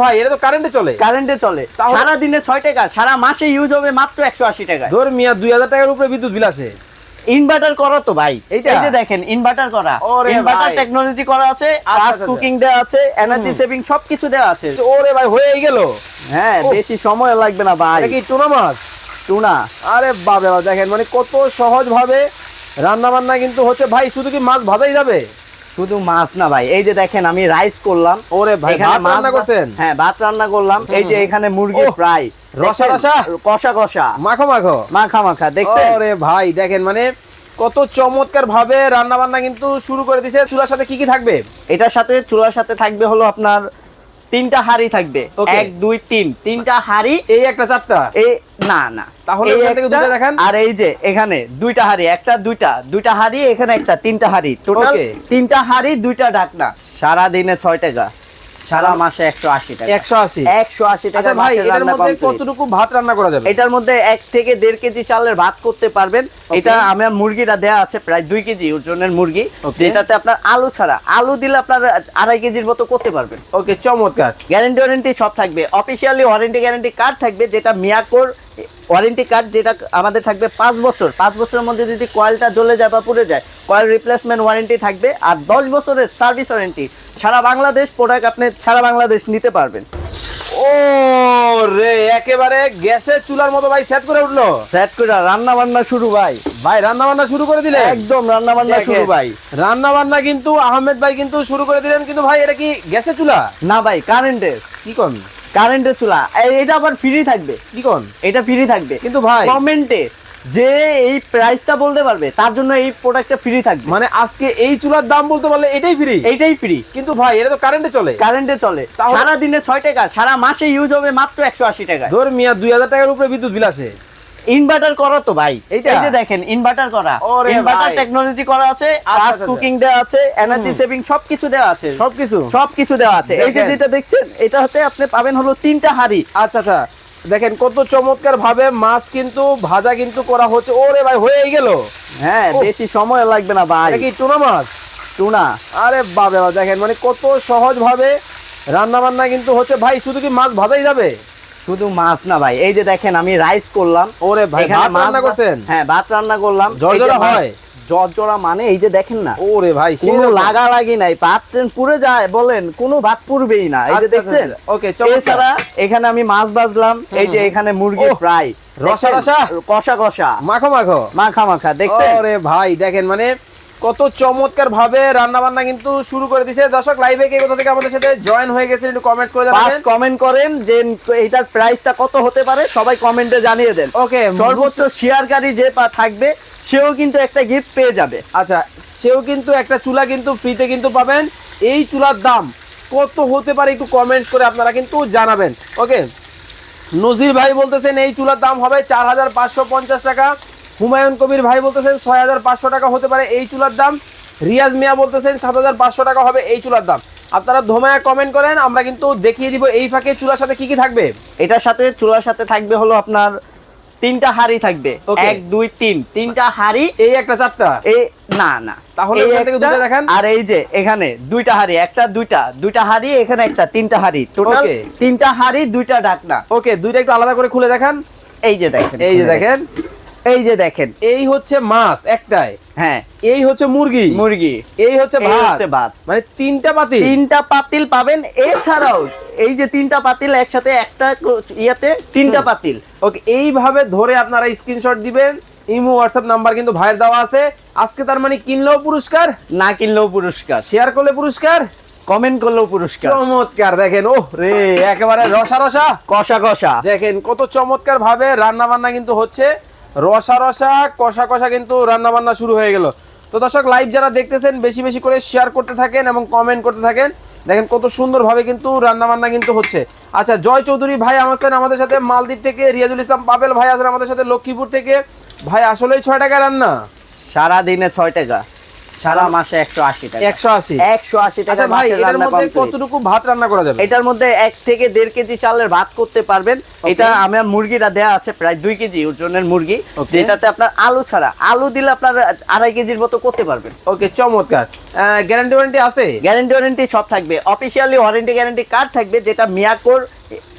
ভাই এটা তো কারেন্টে চলে। কারেন্টে চলে। সারা দিনে ছয় টাকা সারা মাসে ইউজ হবে মাত্র একশো আশি টাকা ধর মিয়া দুই হাজার টাকার উপরে বিদ্যুৎ বিল আসে ইনভার্টার করা তো ভাই। এইটা? এই যে দেখেন ইনভার্টার করা। ইনভার্টার টেকনোলজি করা আছে আচ্ছা, প্লাস আচ্ছা, কুকিং দেওয়া আছে এনার্জি সেভিং সবকিছু দেওয়া আছে। ওরে ভাই হয়েই গেল। হ্যাঁ বেশি সময় লাগবে না ভাই। কি টুনা মাছ? টুনা। আরে বাবা দেখেন মানে কত সহজ ভাবে রান্না বান্না কিন্তু হচ্ছে। ভাই শুধু কি মাছ ভাজাই যাবে? শুধু মাছ না ভাই এই যে দেখেন আমি রাইস করলাম ওরে ভাই ভাত রান্না করছেন? হ্যাঁ ভাত রান্না করলাম এই যে এখানে মুরগি ফ্রাই রসা রসা? কষা কষা। মাখো মাখো? মাখা মাখা দেখছেন? ওরে ভাই দেখেন মানে কত চমৎকার ভাবে রান্না বান্না কিন্তু শুরু করে দিছে। চুলার সাথে কি কি থাকবে? এটার সাথে চুলার সাথে থাকবে হলো আপনার তিনটা হাড়ি থাকবে. এক দুই তিন। তিনটা হাড়ি এই একটা চারটা? এই না না। তাহলে দেখান। আর এই যে এখানে দুইটা হাড়ি একটা দুইটা দুইটা হাড়ি এখানে একটা তিনটা হাড়ি। টোটাল তিনটা হাড়ি দুইটা ঢাকনা। সারা দিনে ছয় টাকা। সারা মাসে একশো আশি টাকা। একশো আশি। একশো আশি টাকা আচ্ছা ভাই এটার মধ্যে কতটুকু ভাত রান্না করা যাবে? এটার মধ্যে এক থেকে দেড় কেজি চালের ভাত করতে পারবেন। এটা আমার মুরগিটা দেয়া আছে প্রায় দুই কেজি ওজনের মুরগি. যেটাতে আপনার আলু ছাড়া। আলু দিলে আপনার আড়াই কেজির মতো করতে পারবেন। ওকে চমৎকার। গ্যারান্টি ওয়ারেন্টি সব থাকবে। অফিসিয়ালি ওয়ারেন্টি গ্যারান্টি কার্ড থাকবে যেটা মিয়াকোর ওয়ারেন্টি কার্ড যেটা আমাদের থাকবে পাঁচ বছর। পাঁচ বছরের মধ্যে যদি কয়েলটা জ্বলে যায় বা পুড়ে যায় কয়েল রিপ্লেসমেন্ট ওয়ারেন্টি থাকবে আর দশ বছরের সার্ভিস ওয়ারেন্টি সারা বাংলাদেশ প্রোডাক্ট আপনি সারা বাংলাদেশ নিতে পারবেন। ও রে একেবারে গ্যাসের চুলার মতো ভাই সেট করে উঠল। সেট করে রান্না বান্না শুরু ভাই। ভাই রান্না বান্না শুরু করে দিলে একদম রান্না বান্না শুরু ভাই। রান্না বান্না কিন্তু আহমেদ ভাই কিন্তু শুরু করে দিলেন কিন্তু ভাই এটা কি গ্যাসের চুলা? না ভাই কারেন্টের কি কোন? কারেন্টের চুলা। এই- এটা আবার ফ্রি থাকবে। কি কোন? এটা ফ্রি থাকবে। কিন্তু ভাই কমেন্টে যে এই প্রাইসটা বলতে পারবে তার জন্য এই প্রোডাক্টটা ফ্রি থাকবে। মানে আজকে এই চুলার দাম বলতে পারলে এটাই ফ্রি এটাই ফ্রি কিন্তু ভাই এটা তো কারেন্টে চলে। কারেন্টে চলে। সারা দিনে ছয় টাকা সারা মাসে ইউজ হবে মাত্র একশো আশি টাকা ধর মিয়া দুই হাজার টাকার উপরে বিদ্যুৎ বিল আসে। ইনভার্টার করা তো ভাই। এইটা? এই যে দেখেন ইনভার্টার করা। ইনভার্টার টেকনোলজি করা আছে প্লাস কুকিং দেওয়া আছে এনার্জি সেভিং সবকিছু দেওয়া আছে। সবকিছু? সবকিছু দেওয়া আছে। এই যে যেটা দেখছেন এটা হতে আপনি পাবেন হলো তিনটা হাড়ি। আচ্ছা আচ্ছা। দেখেন কত চমৎকার ভাবে মাছ কিন্তু ভাজা কিন্তু করা হচ্ছে। ওরে ভাই হয়ে গেল। হ্যাঁ বেশি সময় লাগবে না ভাই। কি টুনা মাছ? টুনা। আরে বাবা দেখেন মানে কত সহজ ভাবে রান্না বান্না কিন্তু হচ্ছে। ভাই শুধু কি মাছ ভাজাই যাবে? শুধু মাছ না ভাই। এই যে দেখেন আমি রাইস করলাম। ওরে ভাই ভাত রান্না করছেন? হ্যাঁ ভাত রান্না করলাম। জর্জরা হয়? জর্জরা মানে এই যে দেখেন না ওরে ভাই কোনো লাগা লাগি নাই। ভাত পুড়ে যায় বলেন কোনো ভাত পুড়বেই না। এই যে আচ্ছা, দেখছেন? আচ্ছা, ওকে, চমৎকার। এছাড়া এখানে আমি মাছ ভাজলাম। এই যে এখানে মুরগি ফ্রাই রসা রসা? কষা কষা। মাখো মাখো। মাখা মাখা। দেখছেন? ওরে ভাই দেখেন মানে কত চমৎকার ভাবে রান্না বান্না কিন্তু শুরু করে দিছে। দর্শক লাইভে কে কোথা থেকে আমাদের সাথে জয়েন হয়ে গেছে একটু কমেন্ট করে পাঁচ জানাবেন কমেন্ট করেন যে এটার প্রাইসটা কত হতে পারে সবাই কমেন্টে জানিয়ে দেন। ওকে সর্বোচ্চ শেয়ারকারী যে পা- থাকবে সেও কিন্তু একটা গিফট পেয়ে যাবে। আচ্ছা সেও কিন্তু একটা চুলা কিন্তু ফ্রিতে কিন্তু পাবেন। এই চুলার দাম কত হতে পারে একটু কমেন্ট করে আপনারা কিন্তু জানাবেন। ওকে নজির ভাই বলতেছেন এই চুলার দাম হবে চার হাজার পাঁচশো পঞ্চাশ টাকা। হুমায়ুন কবির ভাই বলতেছেন ছয় হাজার পাঁচশো টাকা হতে পারে এই চুলার দাম। রিয়াজ মিয়া বলতেছেন সাত হাজার পাঁচশো টাকা হবে এই চুলার দাম। আপনারা ধোমায়া কমেন্ট করেন আমরা কিন্তু দেখিয়ে দিব এই ফাঁকে চুলার সাথে কি কি থাকবে। এটার সাথে চুলার সাথে থাকবে হলো আপনার তিনটা হাড়ি থাকবে। এক দুই তিন। তিনটা হাড়ি এই একটা চারটা? এই না না। তাহলে দেখান। আর এই যে এখানে দুইটা হাড়ি একটা দুইটা। দুইটা হাড়ি এখানে একটা তিনটা হাড়ি। টোটাল তিনটা হাড়ি দুইটা ঢাকনা। ওকে দুইটা একটু আলাদা করে খুলে দেখান। এই যে দেখেন এই যে দেখেন। এই যে দেখেন। এই হচ্ছে মাছ একটাই। হ্যাঁ। এই হচ্ছে মুরগি। মুরগি। এই হচ্ছে ভাত। ভাত। মানে তিনটা পাতি তিনটা পাতিল পাবেন। এছাড়াও এই যে তিনটা পাতিল একসাথে একটা ইয়েতে তিনটা পাতিল। ওকে এইভাবে ধরে আপনারা স্ক্রিনশট দিবেন। ইমো হোয়াটসঅ্যাপ নাম্বার কিন্তু ভাইয়ের দেওয়া আছে। আজকে তার মানে কিনলেও পুরস্কার না কিনলেও পুরস্কার। শেয়ার করলে পুরস্কার কমেন্ট করলেও পুরস্কার। চমৎকার দেখেন ও রে একেবারে রসা রসা। কষা কষা। দেখেন কত চমৎকার ভাবে রান্না বান্না কিন্তু হচ্ছে। রসা রসা, কষা কষা কিন্তু রান্নাবান্না শুরু হয়ে গেল। তো দর্শক লাইভ যারা দেখতেছেন, বেশি বেশি করে শেয়ার করতে থাকেন এবং কমেন্ট করতে থাকেন, দেখেন কত সুন্দরভাবে কিন্তু রান্নাবান্না কিন্তু হচ্ছে। আচ্ছা জয় চৌধুরী ভাই আছেন আমাদের সাথে, মালদ্বীপ থেকে রিয়াজুল ইসলাম পাবেল ভাই আছেন আমাদের সাথে, লক্ষ্মীপুর থেকে। ভাই, আসলেই ছয় টাকা রান্না? সারা দিনে ছয় টাকা। সারা মাসে একশো আশি টাকা। একশো আশি? একশো আশি টাকা আচ্ছা ভাই এটার মধ্যে কতটুকু ভাত রান্না করা যাবে? এটার মধ্যে এক থেকে দেড় কেজি চালের ভাত করতে পারবেন। এটা আমার মুরগিটা দেয়া আছে প্রায় দুই কেজি ওজনের মুরগি. যেটাতে আপনার আলু ছাড়া। আলু দিলে আপনার আড়াই কেজির মতো করতে পারবেন। ওকে চমৎকার। গ্যারান্টি ওয়ারেন্টি আছে? গ্যারান্টি ওয়ারেন্টি সব থাকবে। অফিসিয়ালি ওয়ারেন্টি গ্যারান্টি কার্ড থাকবে যেটা মিয়াকোর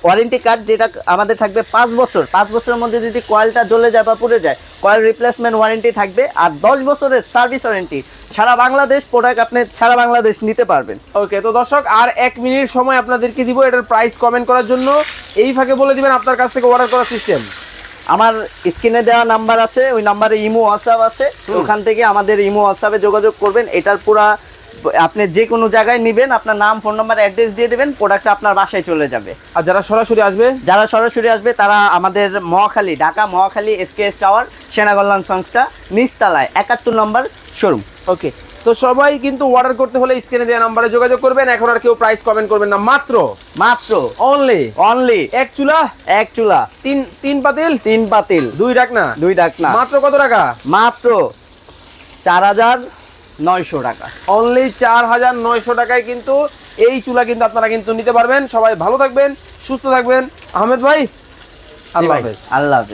ওয়ারেন্টি কার্ড যেটা আমাদের থাকবে পাঁচ বছর। পাঁচ বছরের মধ্যে যদি কয়েলটা জ্বলে যায় বা পুড়ে যায় কয়েল রিপ্লেসমেন্ট ওয়ারেন্টি থাকবে। আর দশ বছরের সার্ভিস ওয়ারেন্টি সারা বাংলাদেশ প্রোডাক্ট আপনি সারা বাংলাদেশ নিতে পারবেন। ওকে তো দর্শক আর এক মিনিট সময় আপনাদেরকে দিব এটার প্রাইস কমেন্ট করার জন্য। এই ফাঁকে বলে দিবেন আপনার কাছ থেকে অর্ডার করার সিস্টেম আমার স্ক্রিনে দেওয়া নাম্বার আছে ওই নাম্বারে ইমো হোয়াটসঅ্যাপ আছে। ওখান থেকে আমাদের ইমো হোয়াটসঅ্যাপে যোগাযোগ করবেন। এটার পুরা আপনি যে কোনো জায়গায় নেবেন আপনার নাম ফোন নাম্বার অ্যাড্রেস দিয়ে দেবেন প্রোডাক্ট আপনার বাসায় চলে যাবে। আর যারা সরাসরি আসবে? যারা সরাসরি আসবে তারা আমাদের মহাখালী ঢাকা মহাখালী এসকেএস টাওয়ার সেনাগল্যান সংস্থা নিচতলায় একাত্তর নম্বর শোরুম ওকে তো সবাই কিন্তু অর্ডার করতে হলে স্ক্রিনে দেওয়া নাম্বারে যোগাযোগ করবেন। এখন আর কেউ প্রাইস কমেন্ট করবেন না। মাত্র? মাত্র। অনলি অনলি এক চুলা? এক চুলা। তিন তিন পাতিল? তিন পাতিল। দুই ডাকনা দুই ডাকনা মাত্র কত টাকা? মাত্র চার হাজার নয়শো টাকা। অনলি চার হাজার নয়শো টাকায় কিন্তু এই চুলা কিন্তু আপনারা কিন্তু নিতে পারবেন। সবাই ভালো থাকবেন সুস্থ থাকবেন। আহমেদ ভাই আল্লাহ হাফেজ। আল্লাহ হাফেজ।